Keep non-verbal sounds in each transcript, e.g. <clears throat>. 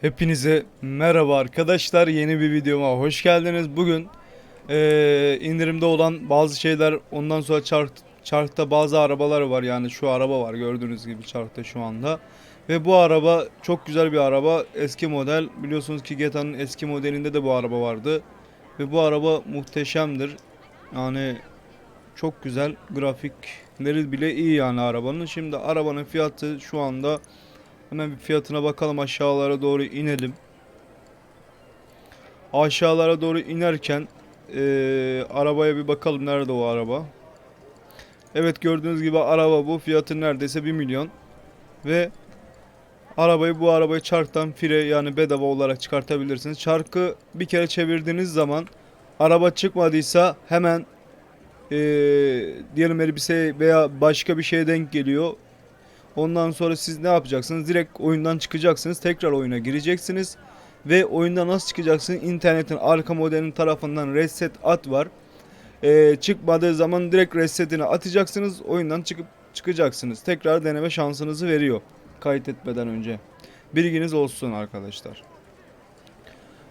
Hepinize merhaba arkadaşlar. Yeni bir videoma hoş geldiniz. Bugün eee, indirimde olan bazı şeyler ondan sonra çark, çarkta bazı arabalar var. Yani şu araba var gördüğünüz gibi çarkta şu anda. Ve bu araba çok güzel bir araba. Eski model. Biliyorsunuz ki GTA'nın eski modelinde de bu araba vardı. Ve bu araba muhteşemdir. Yani çok güzel. Grafikleri bile iyi yani arabanın. Şimdi arabanın fiyatı şu anda Hemen bir fiyatına bakalım aşağılara doğru inelim. Aşağılara doğru inerken eee, arabaya bir bakalım nerede o araba. Evet gördüğünüz gibi araba bu fiyatı neredeyse 1 milyon. Ve arabayı bu arabayı çarktan fire yani bedava olarak çıkartabilirsiniz. Çarkı bir kere çevirdiğiniz zaman araba çıkmadıysa hemen eee diyelim elbise veya başka bir şeye denk geliyor. Ondan sonra siz ne yapacaksınız? Direkt oyundan çıkacaksınız. Tekrar oyuna gireceksiniz. Ve oyunda nasıl çıkacaksınız? İnternetin arka modelinin tarafından reset at var. Ee, çıkmadığı zaman direkt resetini atacaksınız. Oyundan çıkıp çıkacaksınız. Tekrar deneme şansınızı veriyor. Kayıt etmeden önce. Bilginiz olsun arkadaşlar.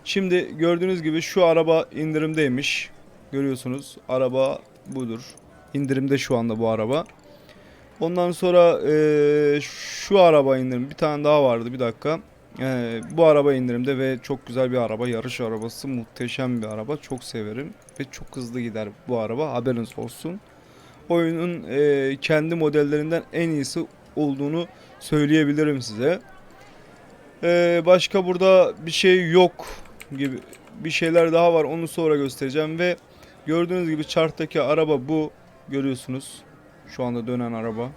Şimdi gördüğünüz gibi şu araba indirimdeymiş. Görüyorsunuz. Araba budur. İndirimde şu anda bu araba. Ondan sonra eee, şu araba indirim. Bir tane daha vardı bir dakika. Eee, bu araba indirimde ve çok güzel bir araba. Yarış arabası. Muhteşem bir araba. Çok severim. Ve çok hızlı gider bu araba. Haberiniz olsun. Oyunun eee, kendi modellerinden en iyisi olduğunu söyleyebilirim size. Eee, başka burada bir şey yok gibi. Bir şeyler daha var. Onu sonra göstereceğim ve gördüğünüz gibi charttaki araba bu. Görüyorsunuz. Şu anda dönen araba.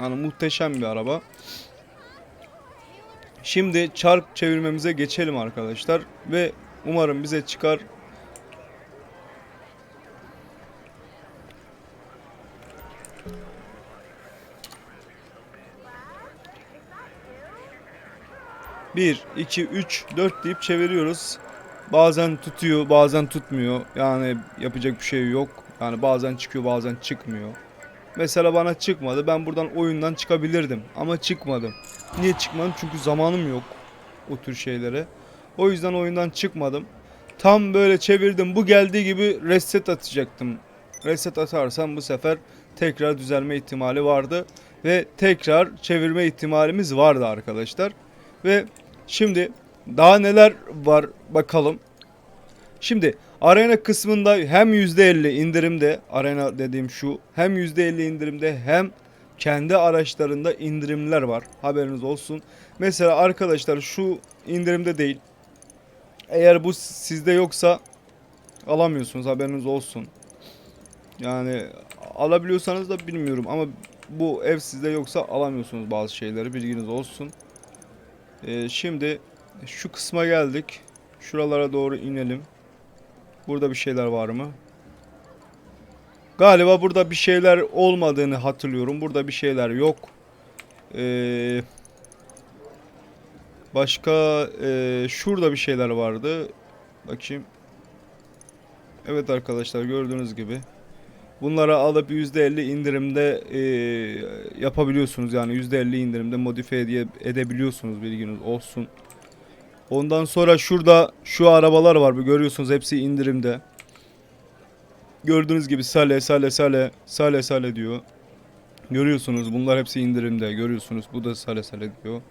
Yani muhteşem bir araba. Şimdi çark çevirmemize geçelim arkadaşlar ve umarım bize çıkar. Bir, iki, üç, dört deyip çeviriyoruz. Bazen tutuyor, bazen tutmuyor. Yani yapacak bir şey yok. Yani bazen çıkıyor, bazen çıkmıyor. Mesela bana çıkmadı. Ben buradan oyundan çıkabilirdim ama çıkmadım. Niye çıkmadım? Çünkü zamanım yok o tür şeylere. O yüzden oyundan çıkmadım. Tam böyle çevirdim. Bu geldiği gibi reset atacaktım. Reset atarsam bu sefer tekrar düzelme ihtimali vardı ve tekrar çevirme ihtimalimiz vardı arkadaşlar. Ve şimdi daha neler var bakalım. Şimdi arena kısmında hem %50 indirimde arena dediğim şu hem %50 indirimde hem kendi araçlarında indirimler var. Haberiniz olsun. Mesela arkadaşlar şu indirimde değil. Eğer bu sizde yoksa alamıyorsunuz haberiniz olsun. Yani alabiliyorsanız da bilmiyorum ama bu ev sizde yoksa alamıyorsunuz bazı şeyleri bilginiz olsun. Ee, şimdi şu kısma geldik. Şuralara doğru inelim. Burada bir şeyler var mı? Galiba burada bir şeyler olmadığını hatırlıyorum. Burada bir şeyler yok. Ee, başka ee, şurada bir şeyler vardı. Bakayım. Evet arkadaşlar gördüğünüz gibi. Bunları alıp %50 indirimde ee, yapabiliyorsunuz. Yani %50 indirimde modifiye ede- edebiliyorsunuz bilginiz olsun. Ondan sonra şurada şu arabalar var. Görüyorsunuz hepsi indirimde. Gördüğünüz gibi sale sale sale sale sale diyor. Görüyorsunuz bunlar hepsi indirimde. Görüyorsunuz bu da sale sale diyor.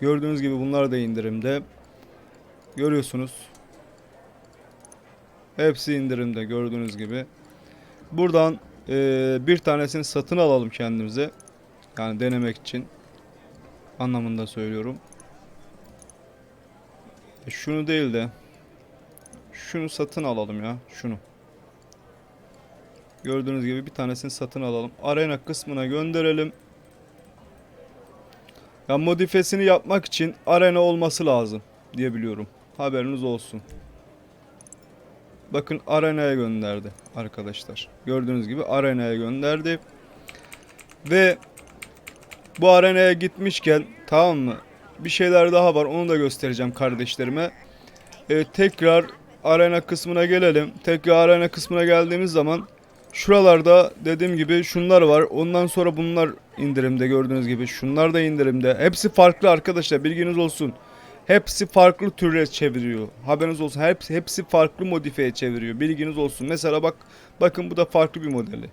Gördüğünüz gibi bunlar da indirimde. Görüyorsunuz. Hepsi indirimde gördüğünüz gibi. Buradan eee, bir tanesini satın alalım kendimize. Yani denemek için anlamında söylüyorum. E, Şunu değil de şunu satın alalım ya şunu. Gördüğünüz gibi bir tanesini satın alalım. Arena kısmına gönderelim. Ya modifesini yapmak için arena olması lazım diye biliyorum. Haberiniz olsun. Bakın arenaya gönderdi arkadaşlar. Gördüğünüz gibi arenaya gönderdi. Ve bu arenaya gitmişken tamam mı? Bir şeyler daha var. Onu da göstereceğim kardeşlerime. Ee, tekrar arena kısmına gelelim. Tekrar arena kısmına geldiğimiz zaman Şuralarda dediğim gibi şunlar var. Ondan sonra bunlar indirimde gördüğünüz gibi. Şunlar da indirimde. Hepsi farklı arkadaşlar bilginiz olsun. Hepsi farklı türe çeviriyor. Haberiniz olsun. Hepsi, hepsi farklı modifiye çeviriyor. Bilginiz olsun. Mesela bak bakın bu da farklı bir modeli.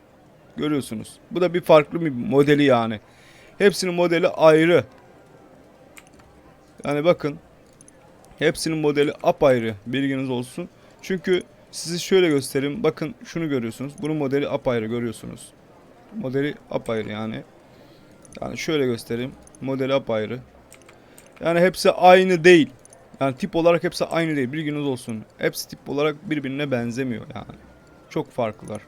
Görüyorsunuz. Bu da bir farklı bir modeli yani. Hepsinin modeli ayrı. Yani bakın. Hepsinin modeli apayrı. Bilginiz olsun. Çünkü sizi şöyle göstereyim. Bakın şunu görüyorsunuz. Bunun modeli apayrı görüyorsunuz. Modeli apayrı yani. Yani şöyle göstereyim. Modeli apayrı. Yani hepsi aynı değil. Yani tip olarak hepsi aynı değil. Bilginiz olsun. Hepsi tip olarak birbirine benzemiyor yani. Çok farklılar.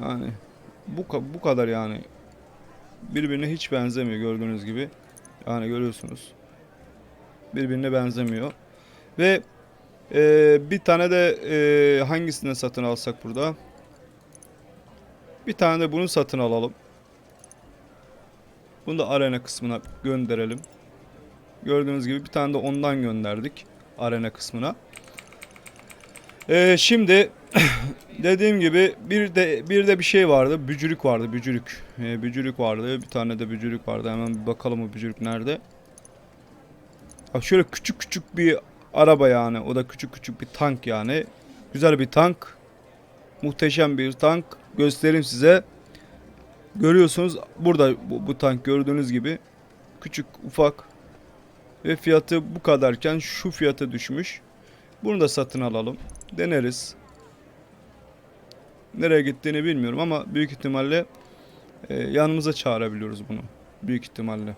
Yani bu bu kadar yani. Birbirine hiç benzemiyor gördüğünüz gibi. Yani görüyorsunuz. Birbirine benzemiyor. Ve ee, bir tane de ee, hangisini satın alsak burada? Bir tane de bunu satın alalım. Bunu da arena kısmına gönderelim. Gördüğünüz gibi bir tane de ondan gönderdik arena kısmına. Ee, şimdi <clears throat> dediğim gibi bir de bir de bir şey vardı. Bücürük vardı. Bücürük. Ee, bücürük vardı. Bir tane de bücürük vardı. Hemen bir bakalım o bücürük nerede. Ha şöyle küçük küçük bir araba yani. O da küçük küçük bir tank yani. Güzel bir tank. Muhteşem bir tank. Göstereyim size. Görüyorsunuz burada bu, bu tank gördüğünüz gibi küçük ufak ve fiyatı bu kadarken şu fiyata düşmüş. Bunu da satın alalım. Deneriz. Nereye gittiğini bilmiyorum ama büyük ihtimalle e, yanımıza çağırabiliyoruz bunu. Büyük ihtimalle.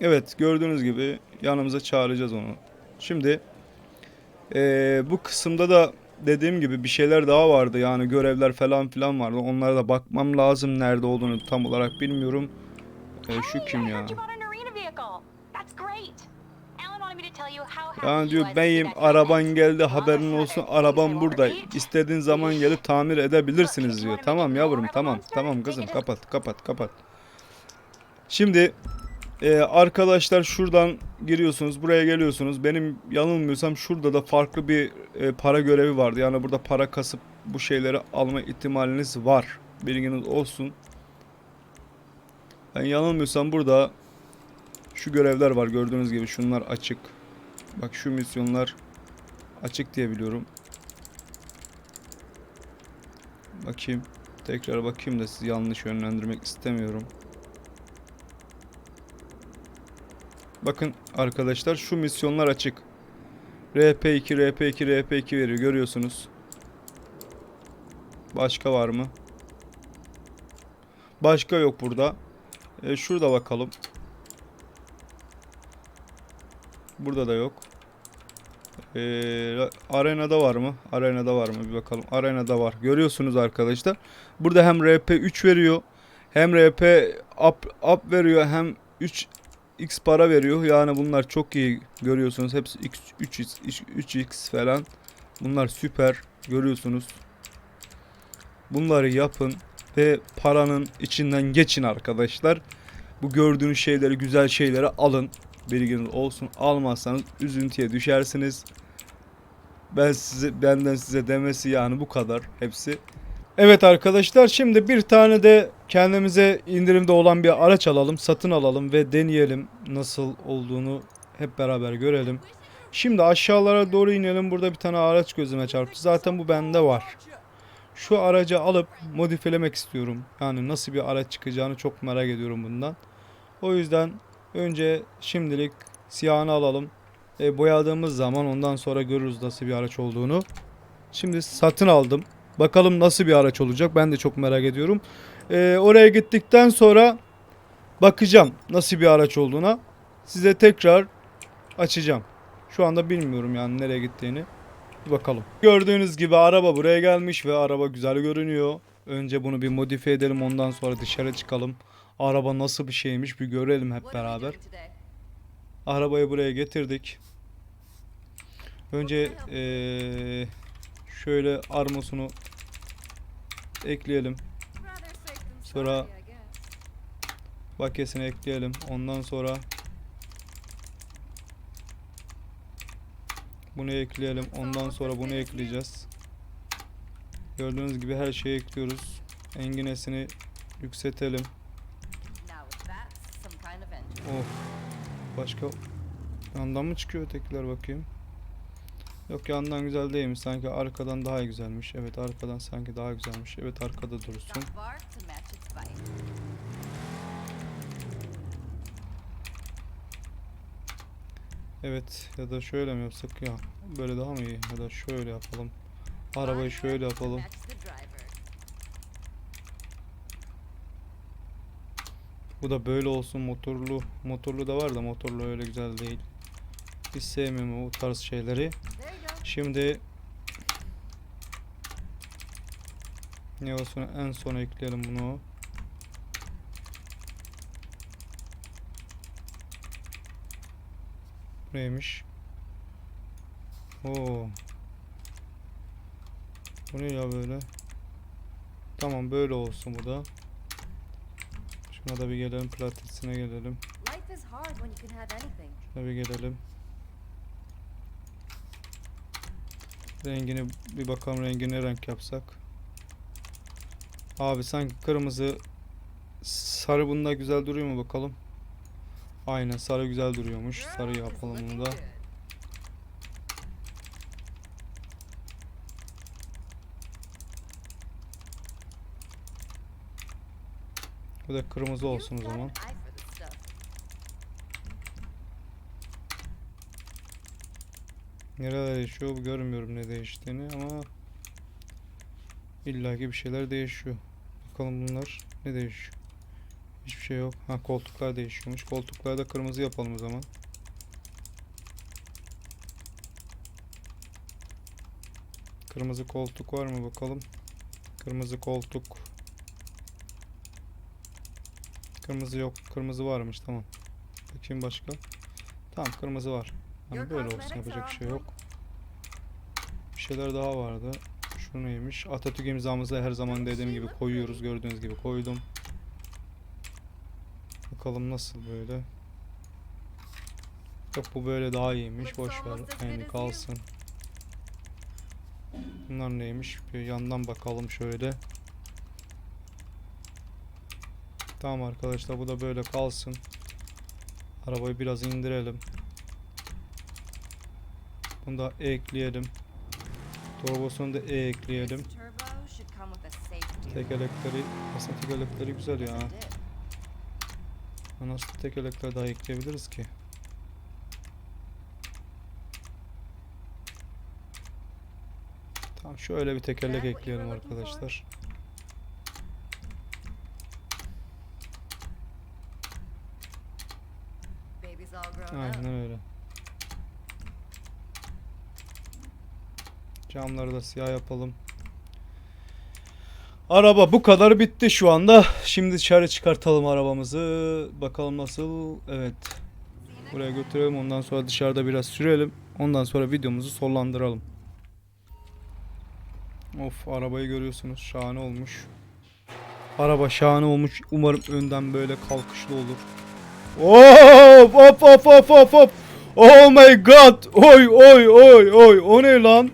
Evet gördüğünüz gibi yanımıza çağıracağız onu. Şimdi e, bu kısımda da dediğim gibi bir şeyler daha vardı yani görevler falan filan vardı. Onlara da bakmam lazım nerede olduğunu tam olarak bilmiyorum. E, şu kim ya? Yani diyor beyim araban geldi haberin olsun won't burada istediğin zaman gelip tamir edebilirsiniz diyor. Tamam yavrum tamam tamam kızım kapat kapat kapat. Şimdi e, arkadaşlar şuradan giriyorsunuz buraya geliyorsunuz benim yanılmıyorsam şurada da farklı bir e, para görevi vardı. Yani burada para kasıp bu şeyleri alma ihtimaliniz var. Bilginiz olsun. Ben yanılmıyorsam burada şu görevler var gördüğünüz gibi şunlar açık. Bak şu misyonlar açık diye biliyorum. Bakayım. Tekrar bakayım da sizi yanlış yönlendirmek istemiyorum. Bakın arkadaşlar şu misyonlar açık. RP2, RP2, RP2 veriyor görüyorsunuz. Başka var mı? Başka yok burada. E, şurada bakalım. Burada da yok. Ee, arenada var mı? Arenada var mı? Bir bakalım. Arenada var. Görüyorsunuz arkadaşlar. Burada hem RP3 veriyor. Hem RP up, up veriyor. Hem 3 X para veriyor. Yani bunlar çok iyi görüyorsunuz. Hepsi X, 3X, 3X falan. Bunlar süper. Görüyorsunuz. Bunları yapın ve paranın içinden geçin arkadaşlar. Bu gördüğünüz şeyleri, güzel şeyleri alın. Bilginiz olsun. Almazsanız üzüntüye düşersiniz. Ben size benden size demesi yani bu kadar hepsi. Evet arkadaşlar şimdi bir tane de kendimize indirimde olan bir araç alalım, satın alalım ve deneyelim nasıl olduğunu hep beraber görelim. Şimdi aşağılara doğru inelim. Burada bir tane araç gözüme çarptı. Zaten bu bende var. Şu aracı alıp modifelemek istiyorum. Yani nasıl bir araç çıkacağını çok merak ediyorum bundan. O yüzden önce şimdilik siyahını alalım. E, boyadığımız zaman ondan sonra görürüz nasıl bir araç olduğunu. Şimdi satın aldım. Bakalım nasıl bir araç olacak. Ben de çok merak ediyorum. E, oraya gittikten sonra bakacağım nasıl bir araç olduğuna. Size tekrar açacağım. Şu anda bilmiyorum yani nereye gittiğini. Bir bakalım. Gördüğünüz gibi araba buraya gelmiş ve araba güzel görünüyor. Önce bunu bir modifiye edelim ondan sonra dışarı çıkalım. Araba nasıl bir şeymiş bir görelim hep beraber. Arabayı buraya getirdik. Önce eee, şöyle armosunu ekleyelim. Sonra bakesini ekleyelim. Ondan sonra Bunu ekleyelim. Ondan sonra bunu ekleyeceğiz. Gördüğünüz gibi her şeyi ekliyoruz. Enginesini yükseltelim. Of. Başka yandan mı çıkıyor ötekiler bakayım. Yok yandan güzel değilmiş. Sanki arkadan daha güzelmiş. Evet arkadan sanki daha güzelmiş. Evet arkada dursun. Evet ya da şöyle mi yapsak ya? Böyle daha mı iyi? Ya da şöyle yapalım. Arabayı şöyle yapalım. Bu da böyle olsun motorlu. Motorlu da var da motorlu öyle güzel değil. Hiç sevmiyorum o tarz şeyleri. Şimdi ne olsun en sona ekleyelim bunu. Bu Neymiş? Oo. Bu ne ya böyle? Tamam böyle olsun bu da. Şuna da bir gelelim platisine gelelim. Şuna bir gelelim. Rengini bir bakalım rengi ne renk yapsak. Abi sanki kırmızı sarı bunda güzel duruyor mu bakalım. Aynen sarı güzel duruyormuş. Sarı yapalım bunu da. Bu da kırmızı olsun o zaman. Nereler değişiyor görmüyorum ne değiştiğini ama illaki bir şeyler değişiyor. Bakalım bunlar ne değişiyor. Hiçbir şey yok. Ha koltuklar değişiyormuş. Koltuklarda kırmızı yapalım o zaman. Kırmızı koltuk var mı bakalım. Kırmızı koltuk. Kırmızı yok. Kırmızı varmış tamam. Bakayım başka. Tamam kırmızı var. Your böyle olsun yapacak bir şey yok. Bir şeyler daha vardı. Şu neymiş? Atatürk imzamızı her zaman dediğim gibi koyuyoruz. Gördüğünüz gibi koydum. Bakalım nasıl böyle. Yok bu böyle daha iyiymiş. Boş ver. as kalsın. Bunlar neymiş? Bir yandan bakalım şöyle. Tamam arkadaşlar bu da böyle kalsın. Arabayı biraz indirelim. Bunu da ekleyelim. Turbosunu da E ekleyelim. Tekerlekleri, aslında tekerlekleri güzel ya. Nasıl tekerlekler daha ekleyebiliriz ki? Tamam şöyle bir tekerlek ekleyelim arkadaşlar. Aynen öyle. Camları da siyah yapalım. Araba bu kadar bitti şu anda. Şimdi dışarı çıkartalım arabamızı. Bakalım nasıl. Evet. Buraya götürelim. Ondan sonra dışarıda biraz sürelim. Ondan sonra videomuzu sonlandıralım. Of arabayı görüyorsunuz. Şahane olmuş. Araba şahane olmuş. Umarım önden böyle kalkışlı olur. Hop hop hop hop hop hop. Oh my god. Oy oy oy oy. O ne lan?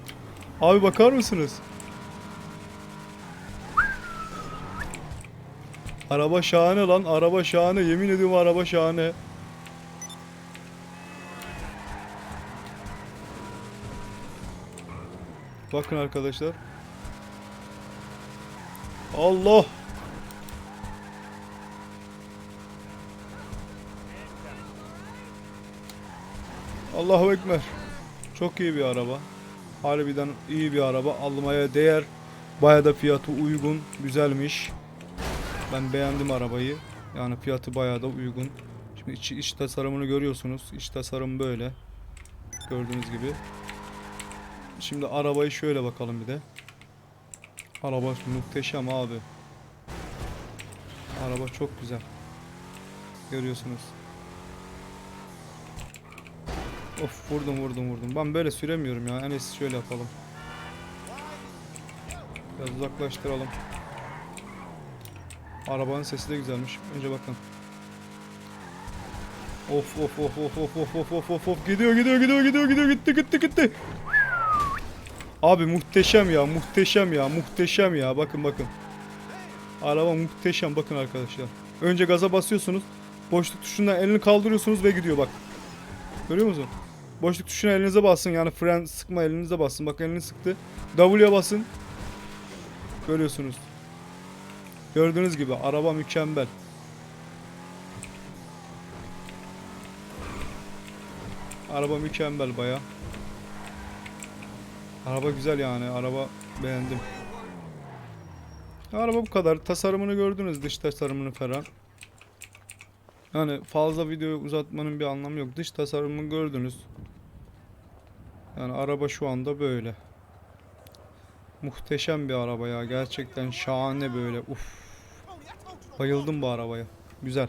Abi bakar mısınız? Araba şahane lan. Araba şahane. Yemin ediyorum araba şahane. Bakın arkadaşlar. Allah. Allahu Ekber. Çok iyi bir araba. Harbiden iyi bir araba. Almaya değer. Baya da fiyatı uygun. Güzelmiş. Ben beğendim arabayı. Yani fiyatı baya da uygun. Şimdi iç, iç tasarımını görüyorsunuz. İç tasarım böyle. Gördüğünüz gibi. Şimdi arabayı şöyle bakalım bir de. Araba muhteşem abi. Araba çok güzel. Görüyorsunuz. Of vurdum vurdum vurdum. Ben böyle süremiyorum ya. En iyisi şöyle yapalım. Biraz uzaklaştıralım. Arabanın sesi de güzelmiş. Önce bakın. Of of of of of of of of of of gidiyor gidiyor gidiyor gidiyor gidiyor gitti gitti gitti. Abi muhteşem ya muhteşem ya muhteşem ya bakın bakın. Araba muhteşem bakın arkadaşlar. Önce gaza basıyorsunuz. Boşluk tuşundan elini kaldırıyorsunuz ve gidiyor bak. Görüyor musun? Boşluk tuşuna elinize basın yani fren sıkma elinize basın. Bak elini sıktı. W'ye basın. Görüyorsunuz. Gördüğünüz gibi araba mükemmel. Araba mükemmel baya. Araba güzel yani. Araba beğendim. Araba bu kadar. Tasarımını gördünüz. Dış tasarımını falan. Yani fazla videoyu uzatmanın bir anlamı yok. Dış tasarımını gördünüz. Yani araba şu anda böyle. Muhteşem bir araba ya. Gerçekten şahane böyle. Uf. Bayıldım bu arabaya. Güzel.